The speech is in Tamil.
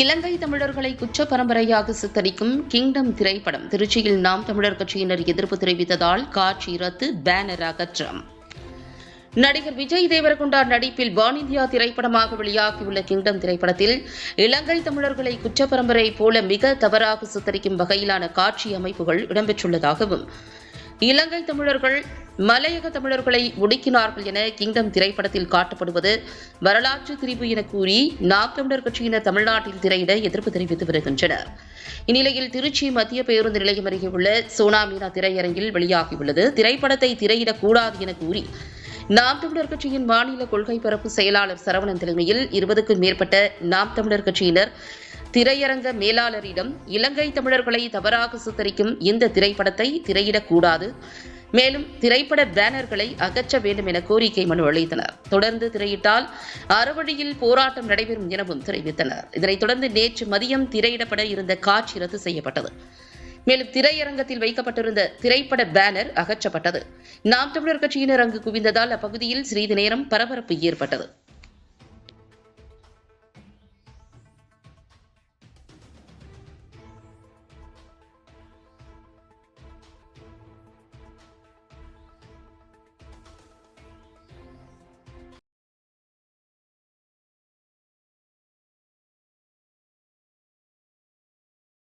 இலங்கை தமிழர்களை குற்ற பரம்பரையாக சித்தரிக்கும் கிங்டம் திரைப்படம். திருச்சியில் நாம் தமிழர் கட்சியினர் எதிர்ப்பு தெரிவித்ததால் காட்சி ரத்து பேனர் அகற்றம். நடிகர் விஜய் தேவரகுண்டா நடிப்பில் வானிந்தியா திரைப்படமாக வெளியாகியுள்ள கிங்டம் திரைப்படத்தில் இலங்கை தமிழர்களை குற்ற பரம்பரை போல மிக தவறாக சித்தரிக்கும் வகையிலான காட்சி அமைப்புகள் இடம்பெற்றுள்ளதாகவும் இலங்கை தமிழர்கள் மலையக தமிழர்களை ஒடுக்கினார்கள் என கிங்டம் திரைப்படத்தில் காட்டப்படுவது வரலாற்று திரிவு என கூறி நாம் தமிழர் கட்சியினர் தமிழ்நாட்டில் திரையிட எதிர்ப்பு தெரிவித்து வருகின்றனர். இந்நிலையில் திருச்சி மத்திய பேருந்து நிலையம் அருகே உள்ள சோனா மீனா திரையரங்கில் வெளியாகியுள்ளது. திரைப்படத்தை திரையிடக்கூடாது என கூறி நாம் தமிழர் கட்சியின் மாநில கொள்கை பரப்பு செயலாளர் சரவணன் தலைமையில் இருபதுக்கும் மேற்பட்ட நாம் தமிழர் கட்சியினர் திரையரங்க மேலாளரிடம் இலங்கை தமிழர்களை தவறாக சித்தரிக்கும் இந்த திரைப்படத்தை திரையிடக்கூடாது. மேலும் திரைப்பட பேனர்களை அகற்ற வேண்டும் என கோரிக்கை மனு அளித்தனர். தொடர்ந்து திரையிட்டால் அறுவழியில் போராட்டம் நடைபெறும் எனவும் தெரிவித்தனர். இதனைத் தொடர்ந்து நேற்று மதியம் திரையிடப்பட இருந்த காட்சி ரத்து செய்யப்பட்டது. மேலும் திரையரங்கத்தில் வைக்கப்பட்டிருந்த திரைப்பட பேனர் அகற்றப்பட்டது. நாம் தமிழர் கட்சியினர் அங்கு குவிந்ததால் அப்பகுதியில் சிறிது நேரம் பரபரப்பு ஏற்பட்டது.